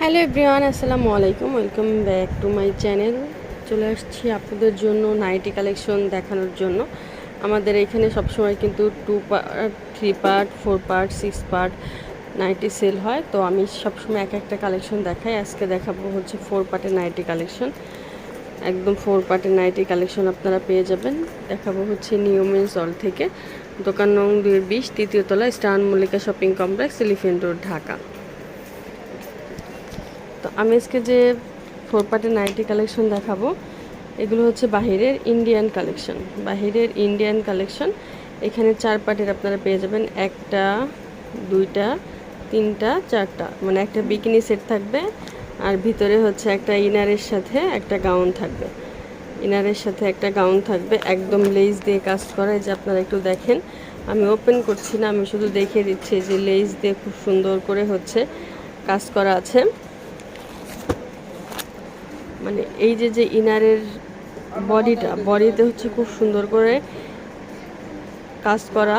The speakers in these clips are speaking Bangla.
হ্যালো এভরিওয়ান, আসসালামু আলাইকুম। Welcome back to my channel. চলে আসছি আপনাদের জন্য নাইটি কালেকশন দেখানোর জন্য। আমাদের এখানে সবসময় কিন্তু two part, three part, four part, six part nighty sale হয়। তো আমি সবসময় এক একটা কালেকশন দেখাই। আজকে দেখাবো হচ্ছে ফোর পার্টের নাইটি কালেকশন। একদম ফোর পার্টের নাইটি কালেকশন আপনারা পেয়ে যাবেন। দেখাবো হচ্ছে নিয়মেন্স অল থেকে। দোকান নং দুই বিশ, তৃতীয় তলা স্টান Mallika Shopping Complex, Elephant Road, Dhaka. তো আমি আজকে যে ফোর পার্টের নাইটি কালেকশন দেখাবো, এগুলো হচ্ছে বাহিরের ইন্ডিয়ান কালেকশন বাহিরের ইন্ডিয়ান কালেকশন এখানে চার পার্টের আপনারা পেয়ে যাবেন। একটা, দুইটা, তিনটা, চারটা। মানে একটা বিকিনি সেট থাকবে, আর ভিতরে হচ্ছে একটা ইনারের সাথে একটা গাউন থাকবে। ইনারের সাথে একটা গাউন থাকবে, একদম লেস দিয়ে কাজ করা। যে আপনারা একটু দেখেন, আমি ওপেন করছি না, আমি শুধু দেখিয়ে দিচ্ছি যে লেস দিয়ে খুব সুন্দর করে হচ্ছে কাজ করা আছে। মানে এই যে যে ইনারের বডিটা বডিতে হচ্ছে খুব সুন্দর করে কাজ করা,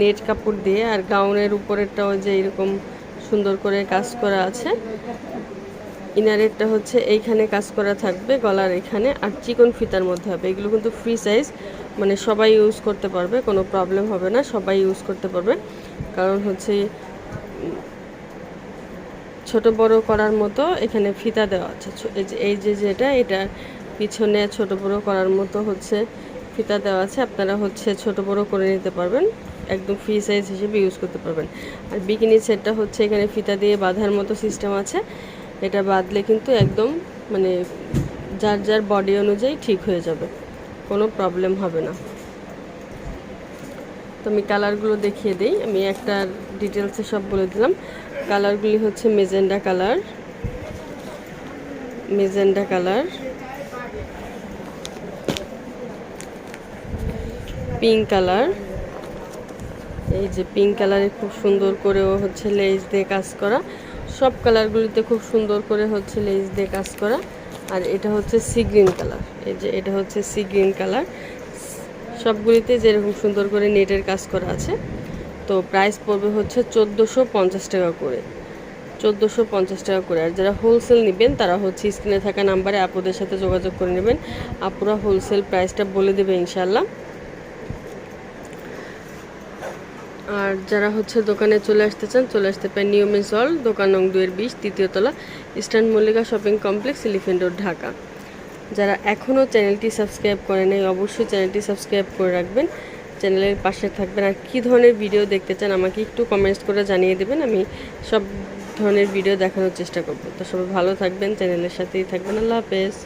নেট কাপড় দিয়ে, আর গাউনের উপরেরটাও যে এরকম সুন্দর করে কাজ করা আছে। ইনারেরটা হচ্ছে এইখানে কাজ করা থাকবে, গলার এখানে, আর চিকন ফিতার মধ্যে হবে। এগুলো কিন্তু ফ্রি সাইজ মানে সবাই ইউজ করতে পারবে, কোনো প্রবলেম হবে না, সবাই ইউজ করতে পারবে। কারণ হচ্ছে ছোট বড় করার মতো এখানে ফিতা দেওয়া আছে। এই যে যেটা, এটা পিছনে ছোট বড় করার মতো হচ্ছে ফিতা দেওয়া আছে। আপনারা হচ্ছে ছোট বড় করে নিতে পারবেন। একদম ফ্রি সাইজ হিসেবে ইউজ করতে পারবেন। আর বিকিনি সেটটা হচ্ছে এখানে ফিতা দিয়ে বাঁধার মতো সিস্টেম আছে। এটা বাঁধলে কিন্তু একদম মানে যার যার বডি অনুযায়ী ঠিক হয়ে যাবে। কোনো প্রবলেম হবে না। তো আমি কালারগুলো দেখিয়ে দিই। আমি একটা ডিটেলসে সব বলে দিলাম। কালারগুলি হচ্ছে magenta colour. Magenta colour. Pink colour. এই যে পিঙ্ক কালারে খুব সুন্দর করেও হচ্ছে লেস দিয়ে কাজ করা। সব কালারগুলিতে খুব সুন্দর করে হচ্ছে লেস দিয়ে কাজ করা। আর এটা হচ্ছে সি গ্রিন কালার। এই যে এটা হচ্ছে সি গ্রিন কালার। সবগুলিতে যেরকম সুন্দর করে নেটের কাজ করা আছে। তো প্রাইস পড়বে হচ্ছে চোদ্দোশো পঞ্চাশ টাকা করে। চোদ্দোশো পঞ্চাশ টাকা করে। আর যারা হোলসেল নেবেন, তারা হচ্ছে স্ক্রিনে থাকা নাম্বারে আপুদের সাথে যোগাযোগ করে নেবেন। আপুরা হোলসেল প্রাইসটা বলে দেবে ইনশাল্লাহ আর যারা হচ্ছে দোকানে চলে আসতে চান, চলে আসতে পারেন নিয়মিত হল দোকান নং দুয়ের বিশ তৃতীয় তলা Eastern Mallika Shopping Complex Elephant Road Dhaka. যারা এখনও চ্যানেলটি সাবস্ক্রাইব করে নেই অবশ্যই চ্যানেলটি সাবস্ক্রাইব করে রাখবেন। চ্যানেলের পাশে থাকবেন। আর কী ধরনের ভিডিও দেখতে চান আমাকে একটু কমেন্টস করে জানিয়ে দেবেন। আমি সব ধরনের ভিডিও দেখানোর চেষ্টা করব। তো সবাই ভালো থাকবেন, চ্যানেলের সাথেই থাকবেন। আল্লাহ হাফেজ।